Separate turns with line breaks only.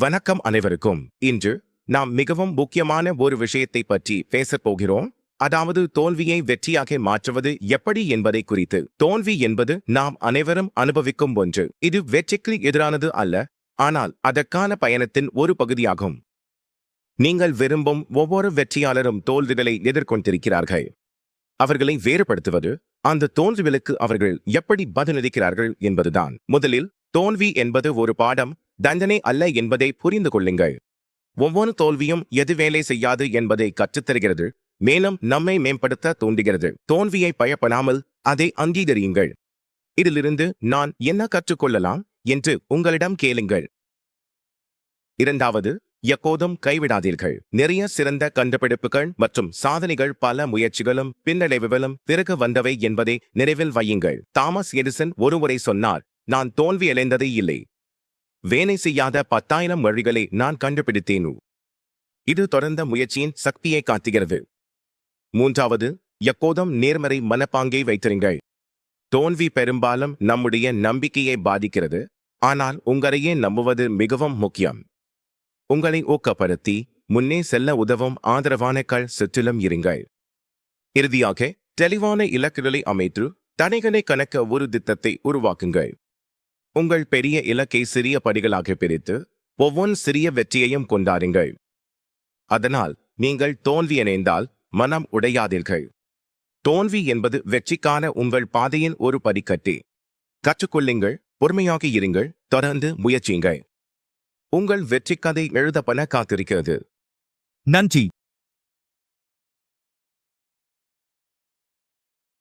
வணக்கம் அனைவருக்கும். இன்று நாம் மிகவும் முக்கியமான ஒரு விஷயத்தை பற்றி பேசப் போகிறோம். அதாவது தோல்வியை வெற்றியாக மாற்றுவது எப்படி என்பதை குறித்து. தோல்வி என்பது நாம் அனைவரும் அனுபவிக்கும் ஒன்று. இது வெற்றிக்கு எதிரானது அல்ல. ஆனால் அதற்கான பயணத்தின் ஒரு பகுதியாகும். நீங்கள் விரும்பும் ஒவ்வொரு வெற்றியாளரும் தோல்விகளை எதிர்கொண்டிருக்கிறார்கள். அவர்களை வேறுபடுத்துவது அந்த தோல்விகளுக்கு அவர்கள் எப்படி பதிலளிக்கிறார்கள் என்பதுதான். முதலில் தோல்வி என்பது ஒரு பாடம் தண்டனை அல்ல என்பதை புரிந்து கொள்ளுங்கள். ஒவ்வொரு தோல்வியும் எது வேலை செய்யாது என்பதை கற்றுத்தருகிறது. மேலும் நம்மை மேம்படுத்த தூண்டுகிறது தோல்வியை பயப்படாமல் அதை அங்கீகரியுங்கள். இதிலிருந்து நான் என்ன கற்றுக்கொள்ளலாம் என்று உங்களிடம் கேளுங்கள். இரண்டாவது எப்போதும் கைவிடாதீர்கள். நிறைய சிறந்த கண்டுபிடிப்புகள் மற்றும் சாதனைகள் பல முயற்சிகளும் பின்னடைவுகளும் பிறகு வந்தவை என்பதை நினைவில் வையுங்கள். தாமஸ் எடிசன் ஒருமுறை சொன்னார் நான் தோல்வி அடைந்ததே இல்லை. வேலை செய்யாத பத்தாயிரம் வழிகளை நான் கண்டுபிடித்தேன்? இது தொடர்ந்த முயற்சியின் சக்தியை காட்டுகிறது. மூன்றாவது எப்போதும் நேர்மறை மனப்பாங்கை வைத்திருங்கள். தோல்வி பெரும்பாலும் நம்முடைய நம்பிக்கையை பாதிக்கிறது. ஆனால் உங்களையே நம்புவது மிகவும் முக்கியம். உங்களை ஊக்கப்படுத்தி முன்னே செல்ல உதவும் ஆதரவான கள் சுற்றிலும் இருங்கள். இறுதியாக தெளிவான இலக்குகளை அமைத்து தடைகளை கணக்க ஒரு திட்டத்தை உருவாக்குங்கள். உங்கள் பெரிய இலக்கை சிறிய படிகளாக பிரித்து ஒவ்வொரு சிறிய வெற்றியையும் கொண்டாடுங்கள். அதனால் நீங்கள் தோல்வி இணைந்தால் மனம் உடையாதீர்கள். தோல்வி என்பது வெற்றிக்கான உங்கள் பாதையின் ஒரு படிக்கட்டி. கற்றுக்கொள்ளுங்கள் பொறுமையாக இருங்கள் தொடர்ந்து முயற்சியுங்கள். உங்கள் வெற்றி கதை எழுதப்பட காத்திருக்கிறது.
நன்றி.